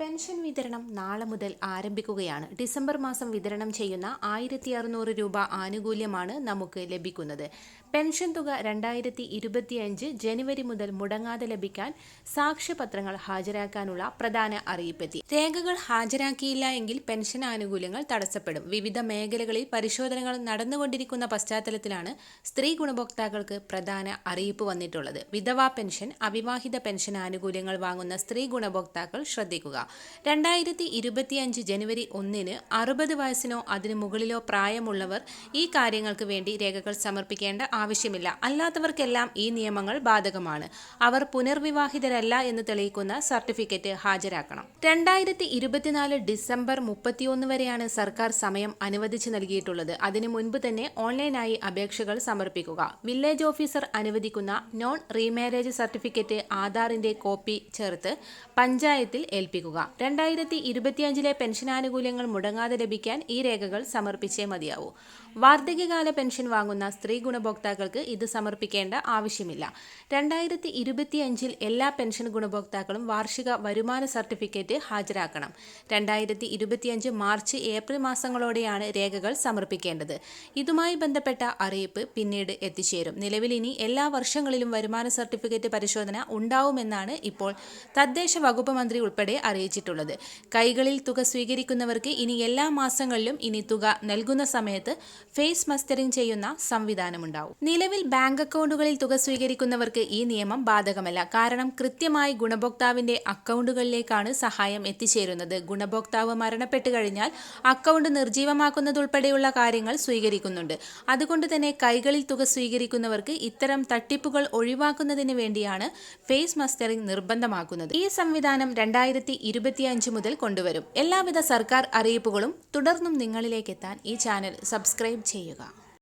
Pension വിതരണം നാളെ മുതൽ ആരംഭിക്കുകയാണ്. ഡിസംബർ മാസം വിതരണം ചെയ്യുന്ന ആയിരത്തി അറുന്നൂറ് രൂപ ആനുകൂല്യമാണ് നമുക്ക് ലഭിക്കുന്നത്. പെൻഷൻ തുക രണ്ടായിരത്തി ഇരുപത്തിയഞ്ച് ജനുവരി മുതൽ മുടങ്ങാതെ ലഭിക്കാൻ സാക്ഷ്യപത്രങ്ങൾ ഹാജരാക്കാനുള്ള പ്രധാന അറിയിപ്പെത്തി. രേഖകൾ ഹാജരാക്കിയില്ല എങ്കിൽ പെൻഷൻ ആനുകൂല്യങ്ങൾ തടസ്സപ്പെടും. വിവിധ മേഖലകളിൽ പരിശോധനകൾ നടന്നുകൊണ്ടിരിക്കുന്ന പശ്ചാത്തലത്തിലാണ് സ്ത്രീ ഗുണഭോക്താക്കൾക്ക് പ്രധാന അറിയിപ്പ് വന്നിട്ടുള്ളത്. വിധവാ പെൻഷൻ അവിവാഹിത പെൻഷൻ ആനുകൂല്യങ്ങൾ വാങ്ങുന്ന സ്ത്രീ ഗുണഭോക്താക്കൾ ശ്രദ്ധിക്കുക. രണ്ടായിരത്തി ഇരുപത്തിയഞ്ച് ജനുവരി ഒന്നിന് അറുപത് വയസ്സിനോ അതിനു മുകളിലോ പ്രായമുള്ളവർ ഈ കാര്യങ്ങൾക്ക് വേണ്ടി രേഖകൾ സമർപ്പിക്കേണ്ട ആവശ്യമില്ല. അല്ലാത്തവർക്കെല്ലാം ഈ നിയമങ്ങൾ ബാധകമാണ്. അവർ പുനർവിവാഹിതരല്ല എന്ന് തെളിയിക്കുന്ന സർട്ടിഫിക്കറ്റ് ഹാജരാക്കണം. രണ്ടായിരത്തി ഇരുപത്തിനാല് ഡിസംബർ മുപ്പത്തിയൊന്ന് വരെയാണ് സർക്കാർ സമയം അനുവദിച്ചു നൽകിയിട്ടുള്ളത്. അതിനു മുൻപ് തന്നെ ഓൺലൈനായി അപേക്ഷകൾ സമർപ്പിക്കുക. വില്ലേജ് ഓഫീസർ അനുവദിക്കുന്ന നോൺ റീമാരേജ് സർട്ടിഫിക്കറ്റ് ആധാറിന്റെ കോപ്പി ചേർത്ത് പഞ്ചായത്തിൽ ഏൽപ്പിക്കുക. രണ്ടായിരത്തി ഇരുപത്തിയഞ്ചിലെ പെൻഷനാനുകൂല്യങ്ങൾ മുടങ്ങാതെ ലഭിക്കാൻ ഈ രേഖകൾ സമർപ്പിച്ചേ മതിയാവൂ. വാർദ്ധക്യകാല പെൻഷൻ വാങ്ങുന്ന സ്ത്രീ ഗുണഭോക്താക്കൾക്ക് ഇത് സമർപ്പിക്കേണ്ട ആവശ്യമില്ല. രണ്ടായിരത്തി ഇരുപത്തിയഞ്ചിൽ എല്ലാ പെൻഷൻ ഗുണഭോക്താക്കളും വാർഷിക വരുമാന സർട്ടിഫിക്കറ്റ് ഹാജരാക്കണം. രണ്ടായിരത്തി ഇരുപത്തിയഞ്ച് മാർച്ച് ഏപ്രിൽ മാസങ്ങളോടെയാണ് രേഖകൾ സമർപ്പിക്കേണ്ടത്. ഇതുമായി ബന്ധപ്പെട്ട അറിയിപ്പ് പിന്നീട് എത്തിച്ചേരും. നിലവിൽ ഇനി എല്ലാ വർഷങ്ങളിലും വരുമാന സർട്ടിഫിക്കറ്റ് പരിശോധന ഉണ്ടാവുമെന്നാണ് ഇപ്പോൾ തദ്ദേശ വകുപ്പ് മന്ത്രി ഉൾപ്പെടെ അറിയിച്ചിട്ടുള്ളത്. കൈകളിൽ തുക സ്വീകരിക്കുന്നവർക്ക് ഇനി എല്ലാ മാസങ്ങളിലും ഇനി തുക നൽകുന്ന സമയത്ത് ഫേസ് മസ്റ്ററിംഗ് ചെയ്യുന്ന സംവിധാനമുണ്ടാവും. നിലവിൽ ബാങ്ക് അക്കൗണ്ടുകളിൽ തുക സ്വീകരിക്കുന്നവർക്ക് ഈ നിയമം ബാധകമല്ല. കാരണം കൃത്യമായി ഗുണഭോക്താവിന്റെ അക്കൗണ്ടുകളിലേക്കാണ് സഹായം എത്തിച്ചേരുന്നത്. ഗുണഭോക്താവ് മരണപ്പെട്ടു കഴിഞ്ഞാൽ അക്കൗണ്ട് നിർജീവമാക്കുന്നതുൾപ്പെടെയുള്ള കാര്യങ്ങൾ സ്വീകരിക്കുന്നുണ്ട്. അതുകൊണ്ട് തന്നെ കൈകളിൽ തുക സ്വീകരിക്കുന്നവർക്ക് ഇത്തരം തട്ടിപ്പുകൾ ഒഴിവാക്കുന്നതിന് വേണ്ടിയാണ് ഫേസ് മസ്റ്ററിംഗ് നിർബന്ധമാക്കുന്നത്. ഈ സംവിധാനം രണ്ടായിരത്തി ഇരുപത്തിയഞ്ച് മുതൽ കൊണ്ടുവരും. എല്ലാവിധ സർക്കാർ അറിയിപ്പുകളും തുടർന്നും നിങ്ങളിലേക്ക് എത്താൻ ഈ ചാനൽ സബ്സ്ക്രൈബ് ചെയ്യുക.